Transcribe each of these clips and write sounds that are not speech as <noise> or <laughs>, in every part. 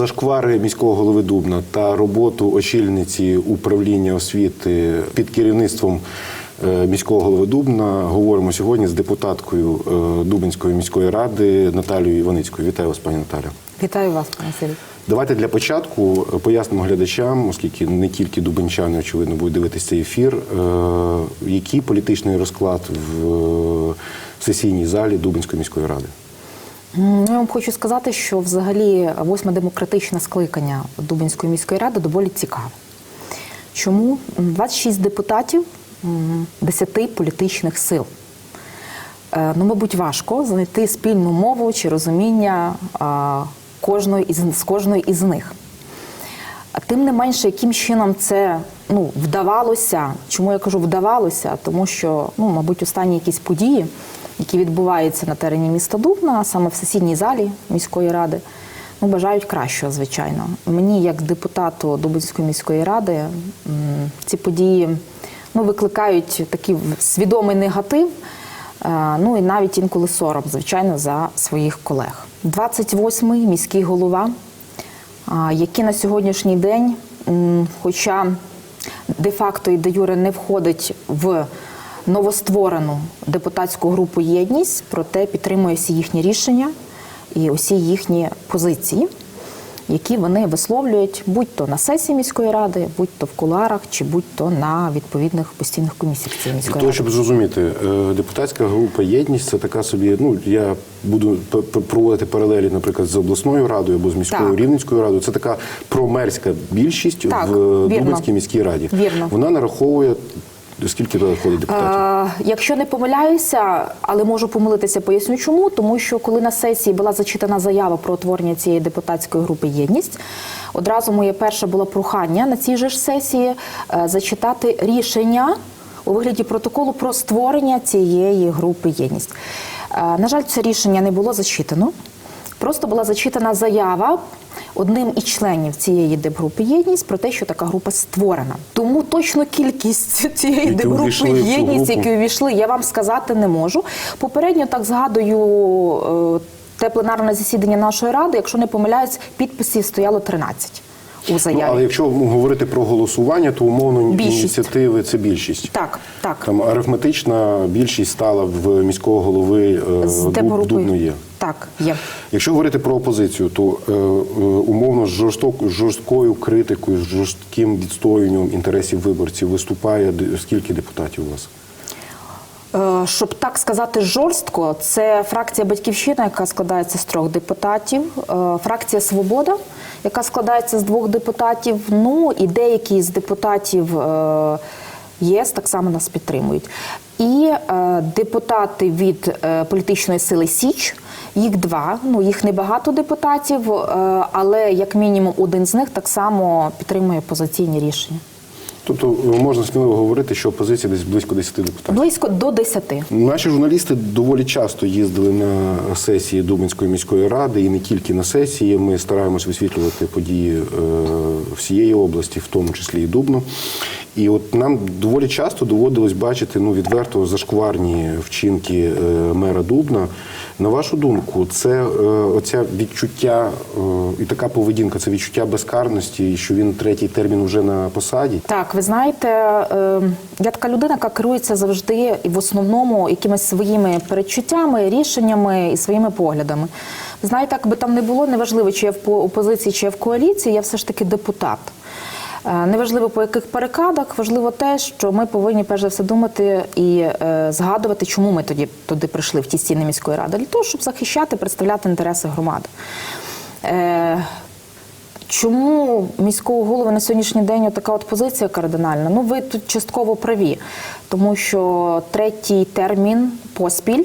зашквари міського голови Дубна та роботу очільниці управління освіти під керівництвом е, міського голови Дубна говоримо сьогодні з депутаткою е, Дубинської міської ради Наталією Іваницькою. Вітаю вас, пані Наталя. Вітаю вас, пане Сергій. Давайте для початку пояснимо глядачам, оскільки не тільки дубинчани, очевидно, будуть дивитися цей ефір, е, який політичний розклад в е, сесійній залі Дубинської міської ради. М, Я вам хочу сказати, що взагалі восьме демократичне скликання Дубинської міської ради доволі цікаве. Чому? М, 26 депутатів м, 10 політичних сил. Е, Ну, мабуть, важко знайти спільну мову чи розуміння кожної із, з кожної із них. Тим не менше, яким чином це ну, вдавалося. Чому я кажу вдавалося? Тому що, ну, мабуть, останні якісь події, які відбуваються на терені міста Дубна, саме в сесійній залі міської ради, ну, бажають кращого, звичайно. Мені, як депутату Дубинської міської ради, ці події ну, викликають такий свідомий негатив. Е, Ну і навіть інколи сором, звичайно, за своїх колег. 28-й міський голова, який на сьогоднішній день, хоча де-факто і де юре не входить в новостворену депутатську групу єдність, проте підтримує всі їхні рішення і усі їхні позиції, які вони висловлюють будь-то на сесії міської ради, будь-то в куларах, чи будь-то на відповідних постійних комісіях цієї Для міської того, ради. щоб зрозуміти, е, депутатська група єдність це така собі. Ну я буду проводити паралелі, наприклад, з обласною радою або з міською Так. рівненською радою. Це така промерська більшість Так, в вірно. Дубинській міській раді. Вірно. Вона нараховує скільки туди входить депутатів. Е, Якщо не помиляюся, але можу помилитися, поясню чому. Тому що коли на сесії була зачитана заява про утворення цієї депутатської групи єдність, одразу моє перше було прохання на цій же ж сесії е, зачитати рішення у вигляді протоколу про створення цієї групи єдність. Е, На жаль, це рішення не було зачитано. Просто була зачитана заява одним із членів цієї депгрупи єдність про те, що така група створена. Тому точно кількість <laughs> цієї цю єдність, які увійшли, я вам сказати не можу. Попередньо так згадую е, те пленарне засідання нашої ради. Якщо не помиляюсь, підписів стояло 13 у Ну, заяві. але якщо говорити про голосування, то умовно Більшість. ініціативи це більшість. Так, так. Там арифметична більшість стала в міського голови е, З Дуб- депгрупою. Дубно є. Так, є. Якщо говорити про опозицію, то е, е, умовно з жорсток, жорсткою критикою, з жорстким відстоюванням інтересів виборців виступає скільки депутатів у вас? Е, Щоб так сказати жорстко, це фракція Батьківщина, яка складається з трьох депутатів, е, фракція Свобода, яка складається з двох депутатів. Ну і деякі з депутатів ЄС так само нас підтримують. І е, депутати від е, політичної сили Січ. Їх два, ну їх небагато депутатів, е, але як мінімум один з них так само підтримує позиційні рішення. Тобто можна сміливо говорити, що опозиція десь близько 10 депутатів. Близько до 10. Наші журналісти доволі часто їздили на сесії Дубинської міської ради, і не тільки на сесії. Ми стараємось висвітлювати події всієї області, в тому числі і Дубно. І от нам доволі часто доводилось бачити ну відверто зашкварні вчинки е, мера Дубна. На вашу думку, це е, оця відчуття е, і така поведінка, це відчуття безкарності, що він третій термін вже на посаді. Так, ви знаєте, я така людина, яка керується завжди і в основному якимись своїми передчуттями, рішеннями і своїми поглядами. Знаєте, як би там не було, неважливо, чи я в по- опозиції, чи я в коаліції, я все ж таки депутат. Е, Неважливо по яких перекладах, важливо те, що ми повинні перш за все думати і е, згадувати, чому ми тоді туди прийшли в ті стіни міської ради, для того, щоб захищати, представляти інтереси громади. Е, Чому міського голови на сьогоднішній день така от позиція кардинальна? Ну, ви тут частково праві, тому що третій термін поспіль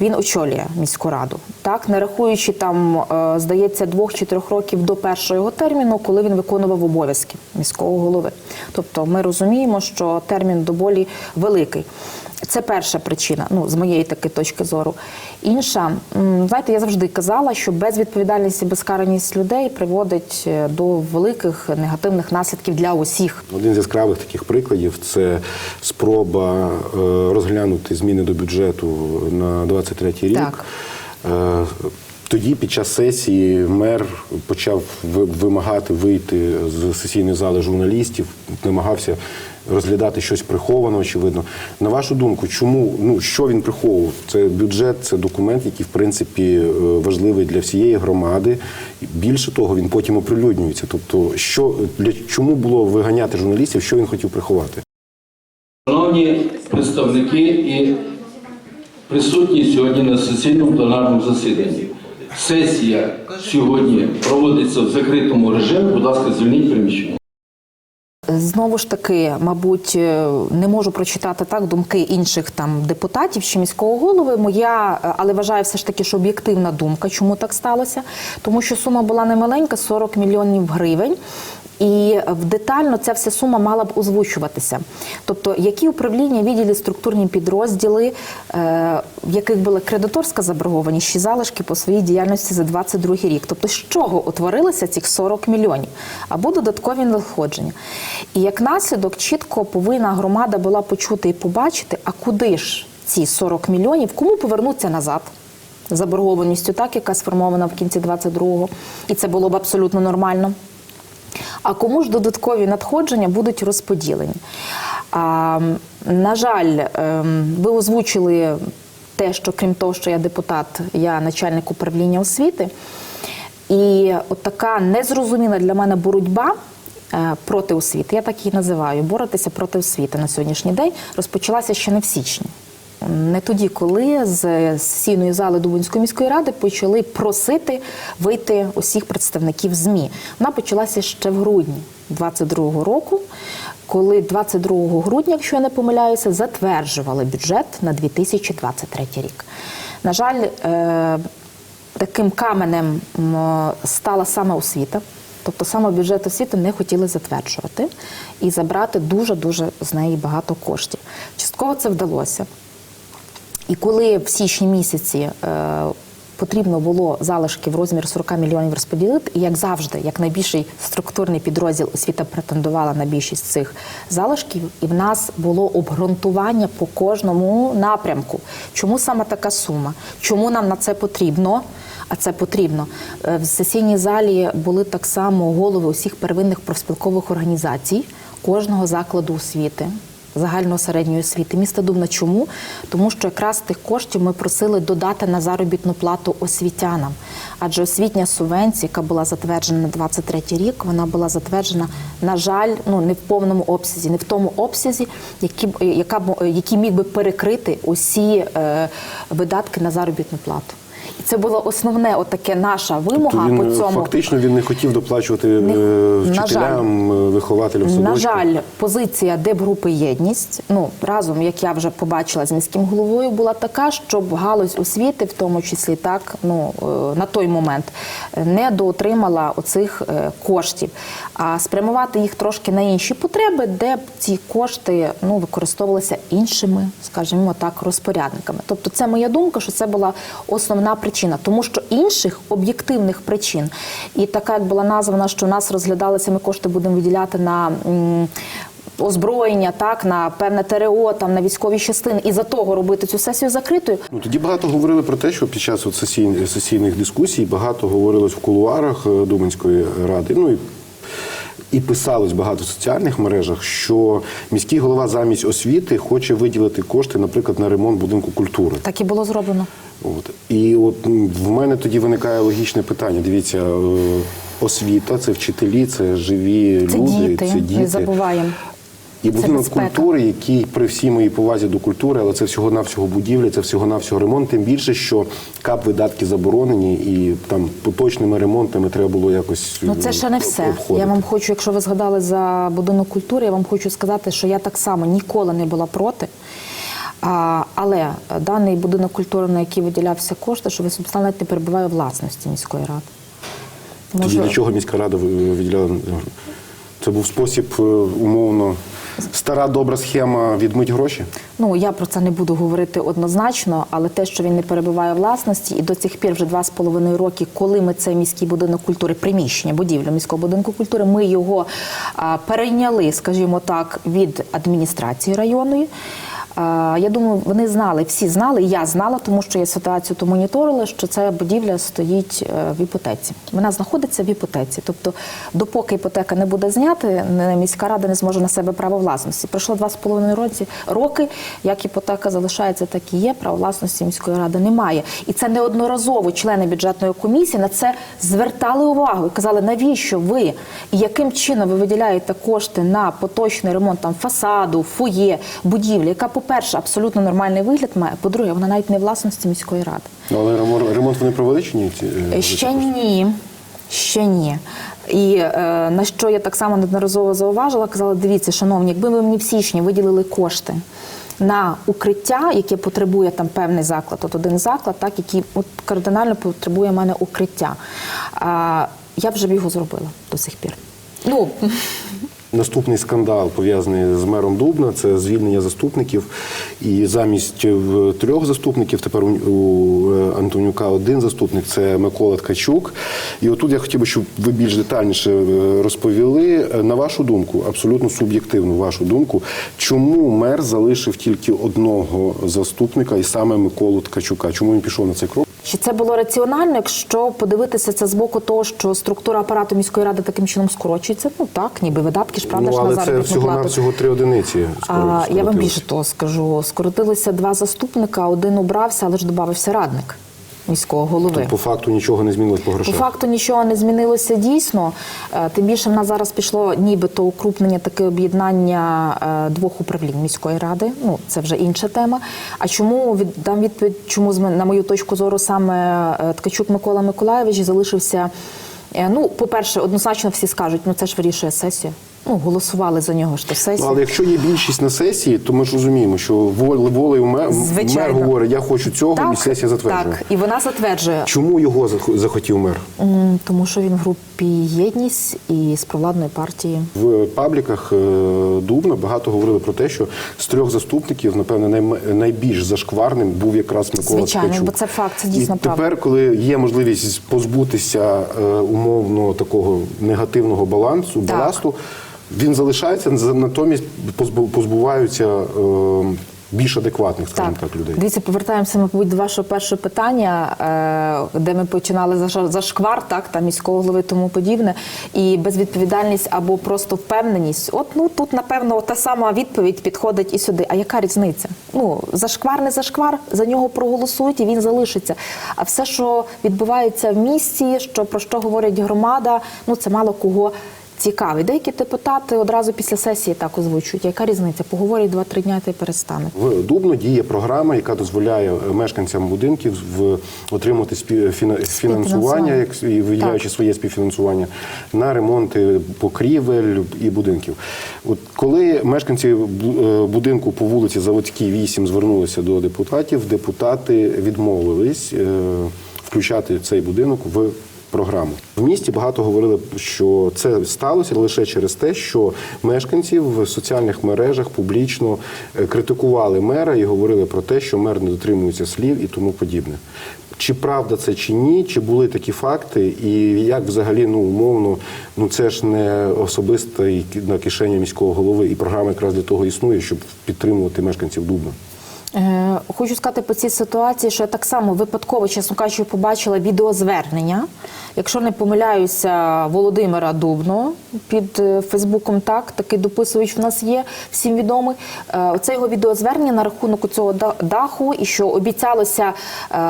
він очолює міську раду. Так, не рахуючи там, е, здається, двох чи трьох років до першого терміну, коли він виконував обов'язки міського голови. Тобто ми розуміємо, що термін доволі великий. Це перша причина, ну з моєї таки точки зору. Інша, знаєте, я завжди казала, що безвідповідальність і безкараність людей приводить е, до великих негативних наслідків для усіх. Один з яскравих таких прикладів це спроба е, розглянути зміни до бюджету на 23 рік. Так. Е, Тоді під час сесії мер почав вимагати вийти з сесійної зали журналістів, намагався розглядати щось приховане, очевидно. На вашу думку, чому ну що він приховував? Це бюджет, це документ, який в принципі е, важливий для всієї громади. Більше того, він потім оприлюднюється. Тобто, що для чому було виганяти журналістів, що він хотів приховати? Шановні представники і присутні сьогодні на сесійному пленарному засіданні. Сесія сьогодні проводиться в закритому режимі. Будь ласка, звільніть приміщення. Знову ж таки, мабуть, е, не можу прочитати так думки інших там депутатів чи міського голови. Моя, е, але вважаю все ж таки, що об'єктивна думка, чому так сталося, тому що сума була немаленька 40 мільйонів гривень. І в детально ця вся сума мала б озвучуватися. Тобто, які управління, відділи, структурні підрозділи, е, в яких була кредиторська заборгованість чи залишки по своїй діяльності за 22 рік. Тобто, з чого утворилися цих 40 мільйонів або додаткові надходження. І як наслідок чітко повинна громада була почути і побачити, а куди ж ці 40 мільйонів, кому повернуться назад. Заборгованістю, так, яка сформована в кінці 22-го, і це було б абсолютно нормально. А кому ж додаткові надходження будуть розподілені? А, на жаль, ем, ви озвучили те, що крім того, що я депутат, я начальник управління освіти. І от така незрозуміла для мене боротьба е, проти освіти, я так її називаю, боротися проти освіти на сьогоднішній день розпочалася ще не в січні. Не тоді, коли з сесійної зали Дубинської міської ради почали просити вийти усіх представників ЗМІ. Вона почалася ще в грудні 22-го року, коли 22 грудня, якщо я не помиляюся, затверджували бюджет на 2023 рік. На жаль, е, таким каменем стала саме освіта. Тобто саме бюджет освіти не хотіли затверджувати і забрати дуже-дуже з неї багато коштів. Частково це вдалося. І коли в січні місяці е, потрібно було залишки в розмір 40 мільйонів розподілити, і як завжди, як найбільший структурний підрозділ освіта претендувала на більшість цих залишків, і в нас було обґрунтування по кожному напрямку. Чому саме така сума? Чому нам на це потрібно? А це потрібно. Е, В сесійній залі були так само голови усіх первинних профспілкових організацій кожного закладу освіти загальної середньої освіти міста Дубна. Чому? Тому що якраз тих коштів ми просили додати на заробітну плату освітянам. Адже освітня субвенція, яка була затверджена на 23 рік, вона була затверджена, на жаль, ну не в повному обсязі, не в тому обсязі, які, яка, який міг би перекрити усі е, видатки на заробітну плату. Це було основне, отаке наша вимога Тобто він по е, цьому. фактично він не хотів доплачувати Не- е, на вчителям, е, вихователям садочків. На жаль, позиція Депгрупи єдність, ну разом, як я вже побачила з міським головою, була така, щоб галузь освіти, в тому числі так, ну на той момент не доотримала оцих коштів, а спрямувати їх трошки на інші потреби, де б ці кошти ну використовувалися іншими, скажімо так, розпорядниками. Тобто, це моя думка, що це була основна причина, тому що інших об'єктивних причин, і така як була названа, що нас розглядалися, ми кошти будемо виділяти на. Озброєння, так на певне ТРО, там на військові частини, і за того робити цю сесію закритою. Ну тоді багато говорили про те, що під час от сесійних, сесійних дискусій багато говорилось в кулуарах е, Думанської ради. Ну і і писалось багато в соціальних мережах, що міський голова замість освіти хоче виділити кошти, наприклад, на ремонт будинку культури. Так і було зроблено. От і от в мене тоді виникає логічне питання. Дивіться, е, освіта це вчителі, це живі Це люди, діти, це діти. не забуваємо. І будинок культури, який при всій моїй повазі до культури, але це всього-навсього будівлі, це всього-навсього ремонт. Тим більше, що кап видатки заборонені, і там поточними ремонтами треба було якось Ну це ще не все. обходити. Я вам хочу, якщо ви згадали за будинок культури, я вам хочу сказати, що я так само ніколи не була проти. А, але даний будинок культури, на який виділявся кошти, що навіть не перебуває у власності міської ради. Тоді Може- для чого міська рада виділяла? Це був спосіб е, умовно стара добра схема відмить гроші. Ну я про це не буду говорити однозначно, але те, що він не перебуває власності, і до цих пір вже два з половиною роки, коли ми цей міський будинок культури, приміщення, будівлю міського будинку культури, ми його а, перейняли, скажімо так, від адміністрації районної. Я думаю, вони знали, всі знали, я знала, тому що я ситуацію то моніторила, що ця будівля стоїть е, в іпотеці. Вона знаходиться в іпотеці. Тобто, допоки іпотека не буде знята, міська рада не зможе на себе право власності. Пройшло два з половиною роки. Як іпотека залишається, так і є. Право власності міської ради немає. І це неодноразово члени бюджетної комісії на це звертали увагу і казали, навіщо ви і яким чином ви виділяєте кошти на поточний ремонт там фасаду, фоє, будівлі, яка, по-перше, абсолютно нормальний вигляд має. По-друге, вона навіть не власності міської ради. Ну, але ремонт, вони провели чи ні? е, Ще ні. Ще ні. І е, на що я так само неодноразово зауважила, казала: дивіться, шановні, якби ви мені в січні виділили кошти на укриття, яке потребує там певний заклад, от один заклад, так, який от кардинально потребує в мене укриття. А, я б вже б його зробила до сих пір. Ну, Наступний скандал пов'язаний з мером Дубна це звільнення заступників. І замість трьох заступників тепер у е, Антонюка один заступник це Микола Ткачук. І отут я хотів би, щоб ви більш детальніше е, розповіли. Е, На вашу думку, абсолютно суб'єктивну вашу думку, чому мер залишив тільки одного заступника, і саме Миколу Ткачука? Чому він пішов на цей крок? Чи це було раціонально, якщо подивитися це з боку того, що структура апарату міської ради таким чином скорочується? Ну так, ніби видатки ж правда ну, ж на але це заробітну всього плату. навсього три одиниці. А, я вам більше того скажу. Скоротилися два заступника, один обрався, але ж додався радник міського голови. По факту нічого не змінилось по По факту нічого не змінилося дійсно. Е, Тим більше в нас зараз пішло нібито укрупнення, таке об'єднання е, двох управлінь міської ради. Ну це вже інша тема. А чому дам відповідь, чому на мою точку зору саме е, Ткачук Микола Миколаєвич залишився? Ну, по-перше, однозначно всі скажуть, ну це ж вирішує сесія. Ну, голосували за нього ж то Ну, сесія. але якщо є більшість на сесії, то ми ж розуміємо, що воле- волею мер, мер говорить, я хочу цього, і сесія затверджує. Так, і вона затверджує. Чому його зах- захотів мер? Тому що він в групі єдність і з провладної партії. В пабліках е, Дубна багато говорили про те, що з трьох заступників, напевне, найбільш зашкварним був якраз Микола Звичайно, Ткачук. бо це факт, це дійсно і правда. тепер, коли є можливість позбутися е, умовно такого негативного балансу, Так. баласту, він залишається, за- натомість позбу- позбуваються е, більш адекватних, скажімо так, людей. Дивіться, повертаємося, мабуть, до вашого першого питання, е, де ми починали за шквар, так, та міського голови тому подібне, і безвідповідальність або просто впевненість. От ну тут, напевно, та сама відповідь підходить і сюди. А яка різниця? Ну, за шквар, не за шквар, за нього проголосують і він залишиться. А все, що відбувається в місті, що про що говорить громада, ну це мало кого. Цікавий. Деякі депутати одразу після сесії так озвучують. Яка різниця? Поговорять два-три дня та й перестануть. В Дубно діє програма, яка дозволяє мешканцям будинків в отримати спі- фінансування, як і виділяючи своє співфінансування на ремонти покрівель і будинків. От коли мешканці е, будинку по вулиці Заводській 8 звернулися до депутатів, депутати відмовились е, включати цей будинок в програму. В місті багато говорили, що це сталося лише через те, що мешканці в соціальних мережах публічно е, критикували мера і говорили про те, що мер не дотримується слів і тому подібне. Чи правда це чи ні? Чи були такі факти? І як взагалі ну умовно, ну це ж не ки- на кишені міського голови, і програма якраз для того існує, щоб підтримувати мешканців Дубна. Е, Хочу сказати по цій ситуації, що я так само випадково, чесно кажучи, побачила відеозвернення. Якщо не помиляюся, Володимира Дубно під е, Фейсбуком, так такий дописувач в нас є, всім відомий. Е, Оце його відеозвернення на рахунок цього даху, і що обіцялося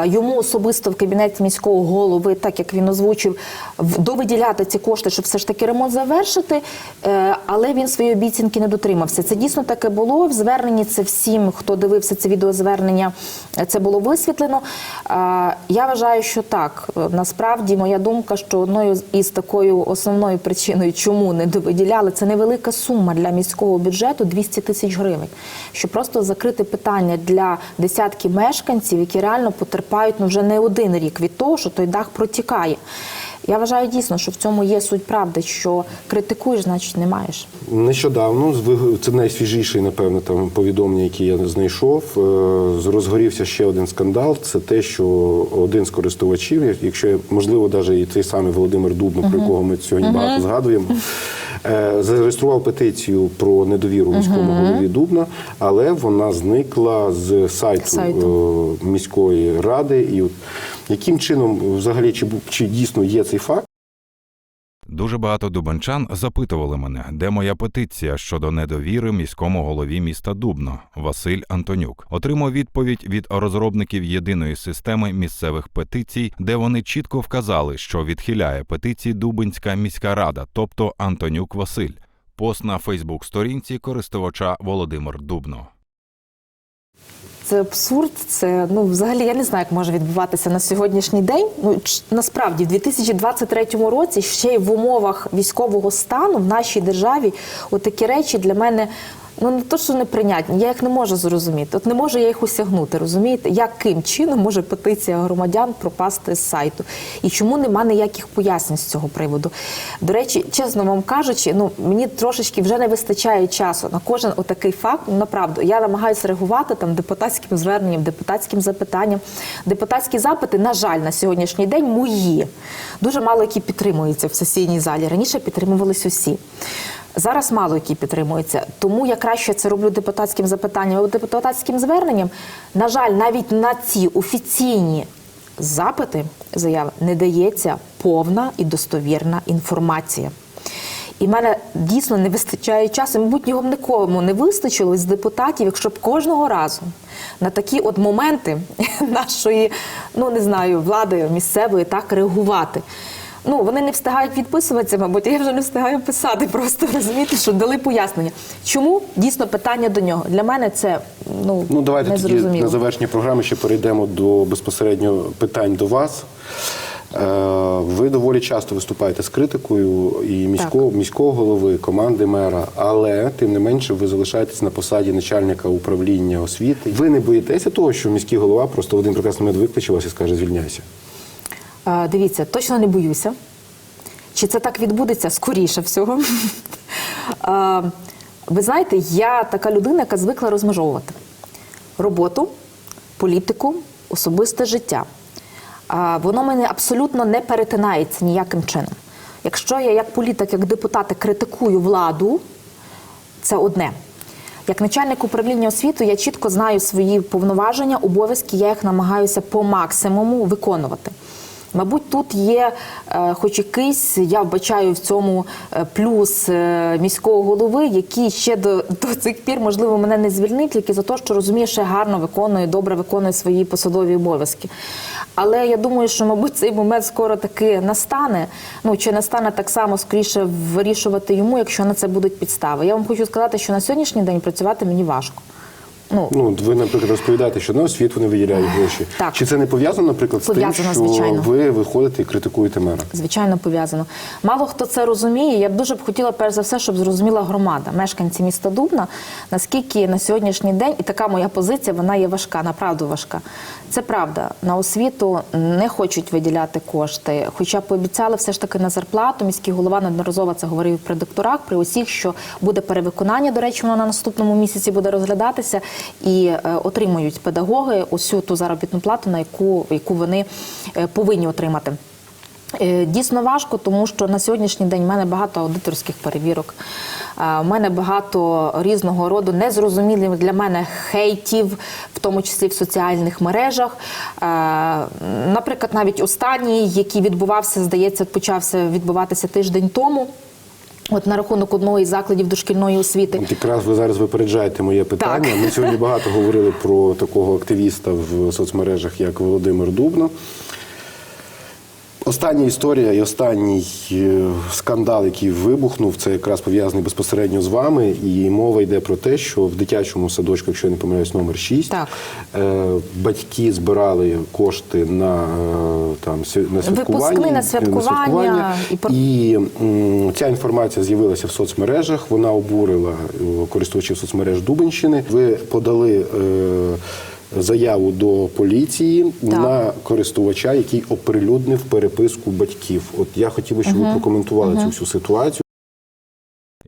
йому особисто в кабінеті міського голови, так як він озвучив, довиділяти ці кошти, щоб все ж таки ремонт завершити. Але він свої обіцянки не дотримався. Це дійсно таке було в зверненні. Це всім, хто дивився відеозвернення, це було висвітлено. Я вважаю, що так. Насправді, моя думка, що одною із такою основною причиною, чому не довиділяли, це невелика сума для міського бюджету 200 тисяч гривень. Щоб просто закрити питання для десятків мешканців, які реально потерпають ну вже не один рік від того, що той дах протікає. Я вважаю дійсно, що в цьому є суть правди, що критикуєш, значить не маєш. Нещодавно це найсвіжіший, напевно, там повідомлення, які я знайшов. е, Розгорівся ще один скандал. Це те, що один з користувачів, якщо можливо, навіть і цей самий Володимир Дубно, про якого ми сьогодні багато згадуємо. Е, Зареєстрував петицію про недовіру міському голові Дубна, але вона зникла з сайту, Сайту. е, міської ради. І яким чином взагалі чи, чи дійсно є цей факт? Дуже багато дубанчан запитували мене, де моя петиція щодо недовіри міському голові міста Дубно Василь Антонюк. Отримав відповідь від розробників єдиної системи місцевих петицій, де вони чітко вказали, що відхиляє петиції Дубинська міська рада, тобто Антонюк Василь. Пост на Фейсбук-сторінці користувача Володимир Дубно. Це абсурд. Це ну взагалі я не знаю, як може відбуватися на сьогоднішній день. Ну насправді, в 2023 році ще й в умовах військового стану в нашій державі отакі речі для мене. Ну не то, що неприйнятні, я їх не можу зрозуміти. От не можу я їх осягнути, розумієте? Яким чином може петиція громадян пропасти з сайту? І чому нема ніяких пояснень з цього приводу? До речі, чесно вам кажучи, ну мені трошечки вже не вистачає часу на кожен отакий факт. Ну направду я намагаюся реагувати там депутатським зверненням, депутатським запитанням. Депутатські запити, на жаль, на сьогоднішній день мої дуже мало які підтримуються в сесійній залі. Раніше підтримувались усі. Зараз мало які підтримуються. Тому я краще це роблю депутатським запитанням або депутатським зверненням. На жаль, навіть на ці офіційні запити заяви не дається повна і достовірна інформація. І в мене дійсно не вистачає часу. Мабуть, його б нікому не вистачило з депутатів, якщо б кожного разу на такі от моменти <laughs> нашої, ну не знаю, влади місцевої так реагувати. Ну, вони не встигають відписуватися, мабуть, я вже не встигаю писати. Просто <laughs> розумієте, що дали пояснення. Чому дійсно питання до нього? Для мене це ну, Ну, давайте тоді на завершення програми ще перейдемо до безпосередньо питань до вас. Е, Ви доволі часто виступаєте з критикою і міського, міського голови, команди мера, але тим не менше ви залишаєтесь на посаді начальника управління освіти. Ви не боїтеся того, що міський голова просто в один прекрасний момент викличе вас і скаже звільняйся. Дивіться, точно не боюся. Чи це так відбудеться? Скоріше всього. Ви знаєте, я така людина, яка звикла розмежовувати роботу, політику, особисте життя. Воно мене абсолютно не перетинається ніяким чином. Якщо я як політик, як депутат критикую владу, це одне. Як начальник управління освіти я чітко знаю свої повноваження, обов'язки, я їх намагаюся по максимуму виконувати. Мабуть, тут є е, хоч якийсь, я вбачаю в цьому е, плюс е, міського голови, який ще до, <laughs> до цих пір, можливо, мене не звільнив, тільки за те, що розуміє, що гарно виконую, добре виконую свої посадові обов'язки. Але я думаю, що, мабуть, цей момент скоро таки настане. Ну чи настане так само скоріше вирішувати йому, якщо на це будуть підстави. Я вам хочу сказати, що на сьогоднішній день працювати мені важко. Ну, Ну, ви, наприклад, розповідаєте, що на освіту не виділяють гроші. Так. Чи це не пов'язано, наприклад, з тим, що звичайно. ви виходите і критикуєте мера? Звичайно, пов'язано. Мало хто це розуміє. Я б дуже б хотіла, перш за все, щоб зрозуміла громада, мешканці міста Дубна, наскільки на сьогоднішній день, і така моя позиція, вона є важка, направду важка. Це правда. На освіту не хочуть виділяти кошти. Хоча пообіцяли все ж таки на зарплату. Міський голова неодноразово це говорив при докторах, при усіх, що буде перевиконання. До речі, воно на наступному місяці буде розглядатися і е, отримують педагоги усю ту заробітну плату, на яку, яку вони е, повинні отримати. Е, Дійсно важко, тому що на сьогоднішній день в мене багато аудиторських перевірок. У мене багато різного роду незрозумілих для мене хейтів, в тому числі в соціальних мережах. Наприклад, навіть останній, який відбувався, здається, почався відбуватися тиждень тому. От на рахунок одного із закладів дошкільної освіти. От якраз ви зараз випереджаєте моє питання. Так. Ми сьогодні багато говорили про такого активіста в соцмережах, як Володимир Дубно. Остання історія і останній е, скандал, який вибухнув, це якраз пов'язаний безпосередньо з вами. І мова йде про те, що в дитячому садочку, якщо я не помиляюсь, номер 6, Так. е, батьки збирали кошти на, е, там, на святкування. Випускний, на святкування і про- І м, ця інформація з'явилася в соцмережах. Вона обурила користувачів соцмереж Дубенщини. Ви подали заяву до поліції на користувача, який оприлюднив переписку батьків. От я хотів би, щоб ви прокоментували цю всю ситуацію.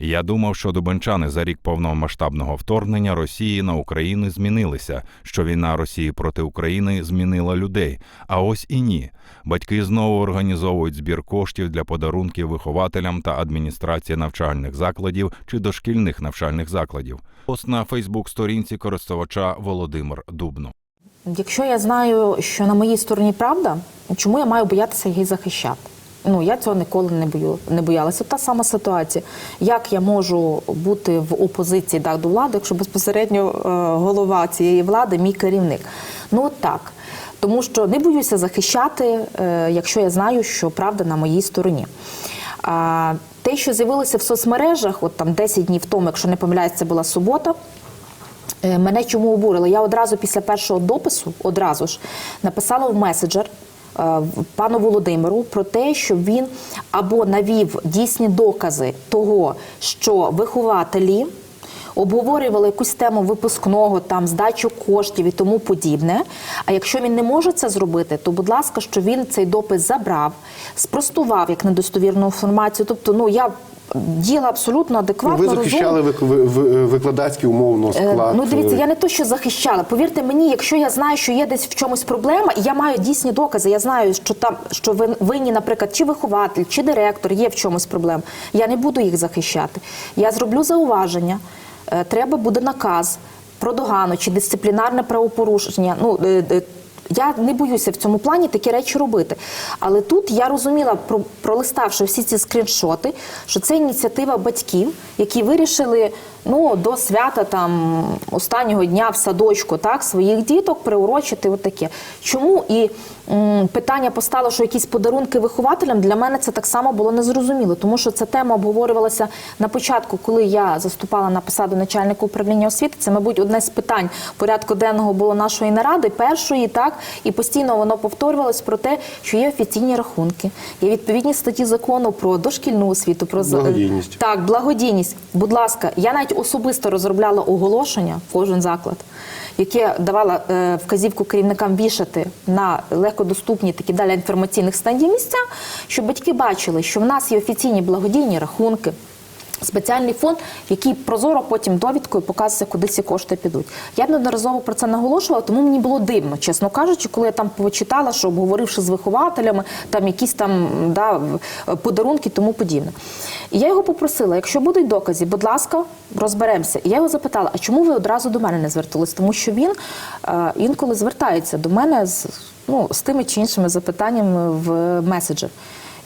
Я думав, що дубенчани за рік повномасштабного вторгнення Росії на Україну змінилися, що війна Росії проти України змінила людей. А ось і ні. Батьки знову організовують збір коштів для подарунків вихователям та адміністрації навчальних закладів чи дошкільних навчальних закладів. Пост на Фейсбук-сторінці користувача Володимир Дубно. Якщо я знаю, що на моїй стороні правда, чому я маю боятися її захищати? Ну я цього ніколи не бою, не боялася. Та сама ситуація. Як я можу бути в опозиції так, до влади, якщо безпосередньо е, голова цієї влади, мій керівник? Ну от так. Тому що не боюся захищати, е, якщо я знаю, що правда на моїй стороні. А те, що з'явилося в соцмережах, от там 10 днів тому, якщо не помиляюсь, це була субота. Е, Мене чому обурило? Я одразу після першого допису, одразу ж написала в меседжер пану Володимиру про те, щоб він або навів дійсні докази того, що вихователі обговорювали якусь тему випускного, там здачу коштів і тому подібне. А якщо він не може це зробити, то будь ласка, що він цей допис забрав, спростував як недостовірну інформацію. Тобто, ну я діяла абсолютно адекватно. Ви захищали ви- викладацький умовно Е, склад. Ну, дивіться, е, я не то, що захищала. Повірте мені, якщо я знаю, що є десь в чомусь проблема, і я маю дійсні докази. Я знаю, що там що ви винні, наприклад, чи вихователь, чи директор є в чомусь проблема. Я не буду їх захищати. Я зроблю зауваження. Е, Треба буде наказ про догану чи дисциплінарне правопорушення. Ну я не боюся в цьому плані такі речі робити. Але тут я розуміла, про- пролиставши всі ці скріншоти, що це ініціатива батьків, які вирішили ну, до свята там останнього дня в садочку так, своїх діток приурочити отаке. Чому і питання постало, що якісь подарунки вихователям, для мене це так само було незрозуміло, тому що ця тема обговорювалася на початку, коли я заступала на посаду начальника управління освіти. Це, мабуть, одне з питань порядку денного було нашої наради, першої, так, і постійно воно повторювалось про те, що є офіційні рахунки, є відповідні статті закону про дошкільну освіту, про Благодійність. так, благодійність. Будь ласка, я навіть особисто розробляла оголошення в кожен заклад, яке давала е, вказівку керівникам вішати на легкодоступні такі далі інформаційних стандів місця, щоб батьки бачили, що в нас є офіційні благодійні рахунки. Спеціальний фонд, який прозоро потім довідкою показує, куди ці кошти підуть. Я неодноразово про це наголошувала, тому мені було дивно, чесно кажучи, коли я там почитала, що обговоривши з вихователями, там якісь там да, подарунки тому подібне. І я його попросила, якщо будуть докази, будь ласка, розберемося. І я його запитала, а чому ви одразу до мене не звертались? Тому що він е, інколи звертається до мене з, ну, з тими чи іншими запитаннями в меседжер.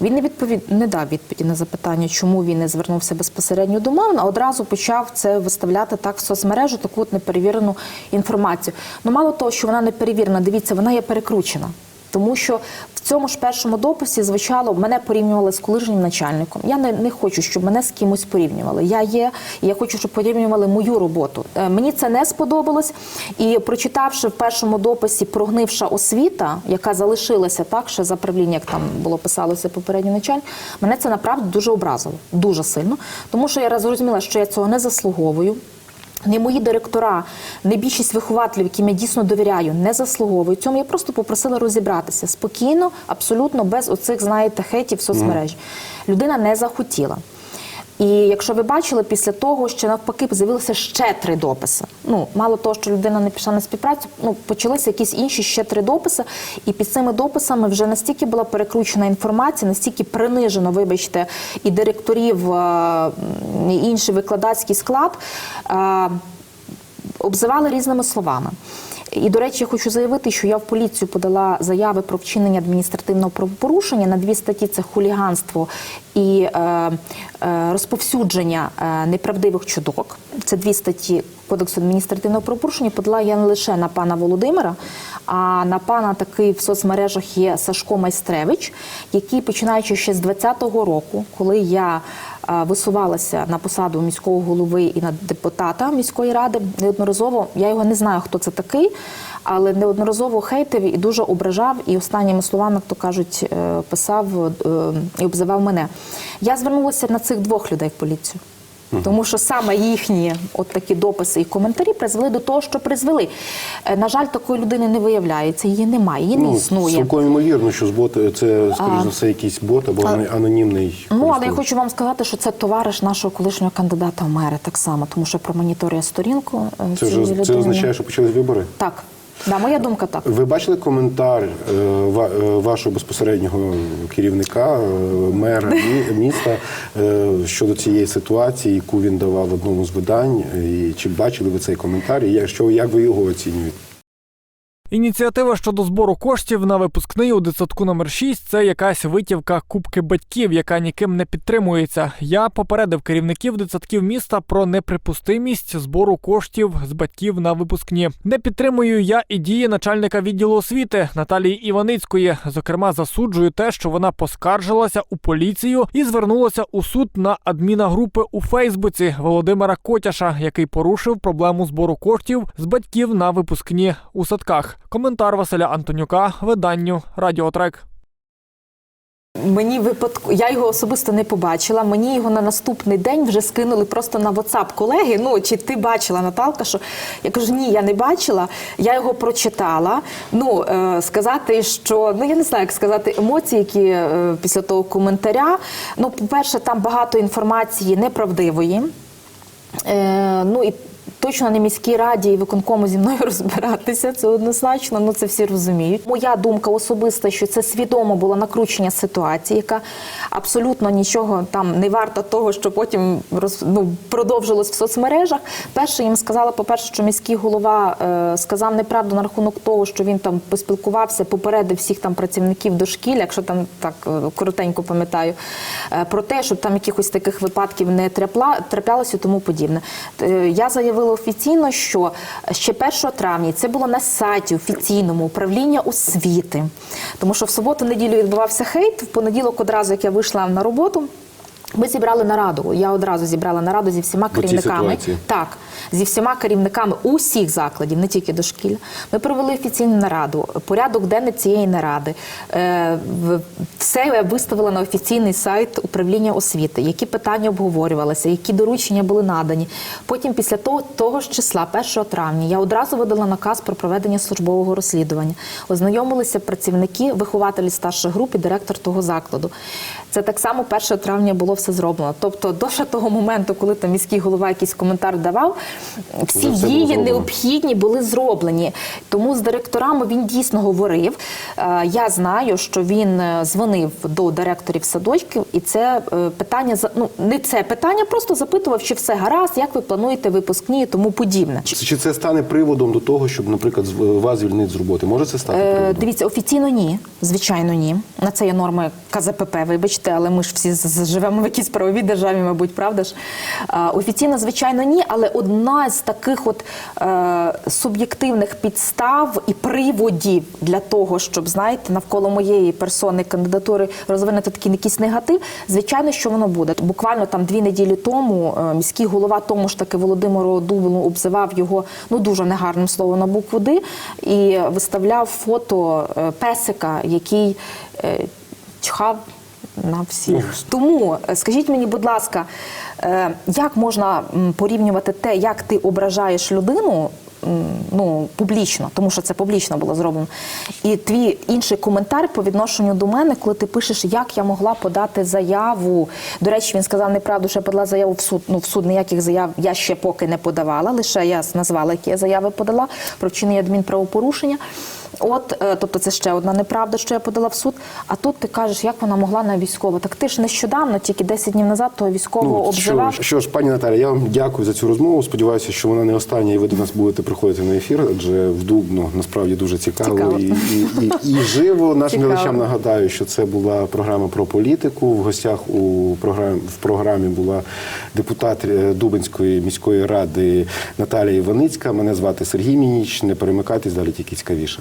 Він не відповід не дав відповіді на запитання, чому він не звернувся безпосередньо до мами, а одразу почав це виставляти так в соцмережу, таку от неперевірену інформацію. Ну мало того, що вона не перевірена, дивіться, вона є перекручена. Тому що в цьому ж першому дописі звучало, мене порівнювали з колишнім начальником. Я не, не хочу, щоб мене з кимось порівнювали. Я є, і я хочу, щоб порівнювали мою роботу. Е, мені це не сподобалось. І прочитавши в першому дописі прогнивша освіта, яка залишилася так, ще за правління, як там було писалося попередній начальник, мене це направду дуже образило, дуже сильно. Тому що я зрозуміла, що я цього не заслуговую. Не мої директора, не більшість вихователів, яким я дійсно довіряю, не заслуговують цьому. Я просто попросила розібратися спокійно, абсолютно без оцих, знаєте, хейтів в соцмережі. Людина не захотіла. І якщо ви бачили, після того ще навпаки з'явилося ще три дописи. Ну, мало того, що людина не пішла на співпрацю, ну почалися якісь інші ще три дописи. І під цими дописами вже настільки була перекручена інформація, настільки принижено, вибачте, і директорів, е, і інший викладацький склад. е, обзивали різними словами. І, до речі, я хочу заявити, що я в поліцію подала заяви про вчинення адміністративного правопорушення на дві статті: це хуліганство і е, е, розповсюдження е, неправдивих чуток. Це дві статті Кодексу адміністративного правопорушення. Подала я не лише на пана Володимира, а на пана такий в соцмережах є Сашко Майстревич, який починаючи ще з 20-го року, коли я е, висувалася на посаду міського голови і на депутата міської ради. Неодноразово я його не знаю, хто це такий, але неодноразово хейтив і дуже ображав. І останніми словами, то кажуть, е, писав е, і обзивав мене. Я звернулася на цих двох людей в поліцію. Тому що саме їхні от такі дописи і коментарі призвели до того, що призвели. Е, На жаль, такої людини не виявляється, її немає, її не Ну, існує. цілком ймовірно, що з бот це, скоріш за все, якийсь бот або анонімний. Ну, але я хочу вам сказати, що це товариш нашого колишнього кандидата в мери так само, тому що промоніторює сторінку. е, Це, цієї вже, це означає, що почались вибори? Так, да, моя думка так. Ви бачили коментар е, е, вашого безпосереднього керівника, е, мера мі- міста щодо цієї ситуації, яку він давав одному з видань? І чи бачили ви цей коментар? І як, що, як ви його оцінюєте? Ініціатива щодо збору коштів на випускний у дитсадку номер 6 – це якась витівка кубки батьків, яка ніким не підтримується. Я попередив керівників дитсадків міста про неприпустимість збору коштів з батьків на випускні. Не підтримую я і дії начальника відділу освіти Наталії Іваницької. Зокрема, засуджую те, що вона поскаржилася у поліцію і звернулася у суд на адміна групи у Фейсбуці Володимира Котяша, який порушив проблему збору коштів з батьків на випускні у садках. Коментар Василя Антонюка, виданню Радіотрек. Мені випадку, я його особисто не побачила. Мені його на наступний день вже скинули просто на WhatsApp колеги. Ну чи ти бачила Наталка? Що я кажу, ні, я не бачила. Я його прочитала. Ну е, сказати, що ну я не знаю, як сказати емоції, які е, після того коментаря. Ну, по-перше, там багато інформації неправдивої. Е, ну і точно не міській раді і виконкому зі мною <laughs> розбиратися. Це однозначно. Ну це всі розуміють. Моя думка особиста, що це свідомо було накручення ситуації, яка абсолютно нічого там не варта того, що потім роз, ну, продовжилось в соцмережах. Перше їм сказала, по-перше, що міський голова е, сказав неправду на рахунок того, що він там поспілкувався, попередив всіх там працівників дошкілля, якщо там так е, коротенько пам'ятаю, е, про те, щоб там якихось таких випадків не трапла, траплялося тому подібне. Е, Я заявила офіційно, що ще 1 травня це було на сайті офіційному управління освіти, тому що в суботу-неділю відбувався хейт. В понеділок, одразу як я вийшла на роботу. Ми зібрали нараду. Я одразу зібрала нараду зі всіма керівниками. Так, зі всіма керівниками усіх закладів, не тільки дошкілля. Ми провели офіційну нараду. Порядок денний цієї наради. Е, Все я виставила на офіційний сайт управління освіти, які питання обговорювалися, які доручення були надані. Потім, після того, того ж числа, 1 травня, я одразу видала наказ про проведення службового розслідування. Ознайомилися працівники, вихователі старших груп і директор того закладу. Це так само 1 травня було все зроблено. Тобто, до ще того моменту, коли там міський голова якийсь коментар давав, всі все дії необхідні були зроблені. Тому з директорами він дійсно говорив. Е, Я знаю, що він е, дзвонив до директорів садочків, і це е, питання ну не це питання, просто запитував, чи все гаразд, як ви плануєте випускні і тому подібне. Чи, це стане приводом до того, щоб, наприклад, вас звільнити з роботи? Може це стати приводом? Дивіться, офіційно ні. Звичайно, ні. На це є норми КЗПП, вибачте, але ми ж всі живемо в якійсь правовій державі, мабуть, правда ж? Офіційно, звичайно, ні, але одна з таких от е, суб'єктивних підстав і приводів для того, щоб, знаєте, навколо моєї персони кандидатури розвинути такий якийсь негатив, звичайно, що воно буде. Буквально там дві неділі тому е, міський голова тому ж таки Володимиру Дублу обзивав його ну дуже негарним словом на букву Д і виставляв фото е, песика, який чхав на всіх. Тому е, скажіть мені, будь ласка, е, як можна порівнювати те, як ти ображаєш людину? Ну, публічно, тому що це публічно було зроблено. І твій інший коментар по відношенню до мене, коли ти пишеш, як я могла подати заяву. До речі, він сказав неправду, що я подала заяву в суд. Ну, в суд ніяких заяв я ще поки не подавала, лише я назвала, які я заяви подала про вчинення адмінправопорушення. От, е, тобто, це ще одна неправда, що я подала в суд. А тут ти кажеш, як вона могла на військово. Так ти ж нещодавно, тільки 10 днів назад, того військового Ну, що, обзивав. ж- що ж, пані Наталя, я вам дякую за цю розмову. Сподіваюся, що вона не остання, і ви до нас будете приходити на ефір, адже в Дубно насправді дуже цікаво, Цікаво. І, і, і, і живо. Нашим глядачам нагадаю, що це була програма про політику. В гостях у програмі в програмі була депутат е, Дубинської міської ради Наталія Іваницька. Мене звати Сергій Мініч. Не перемикайтесь далі, тільки цікавіше.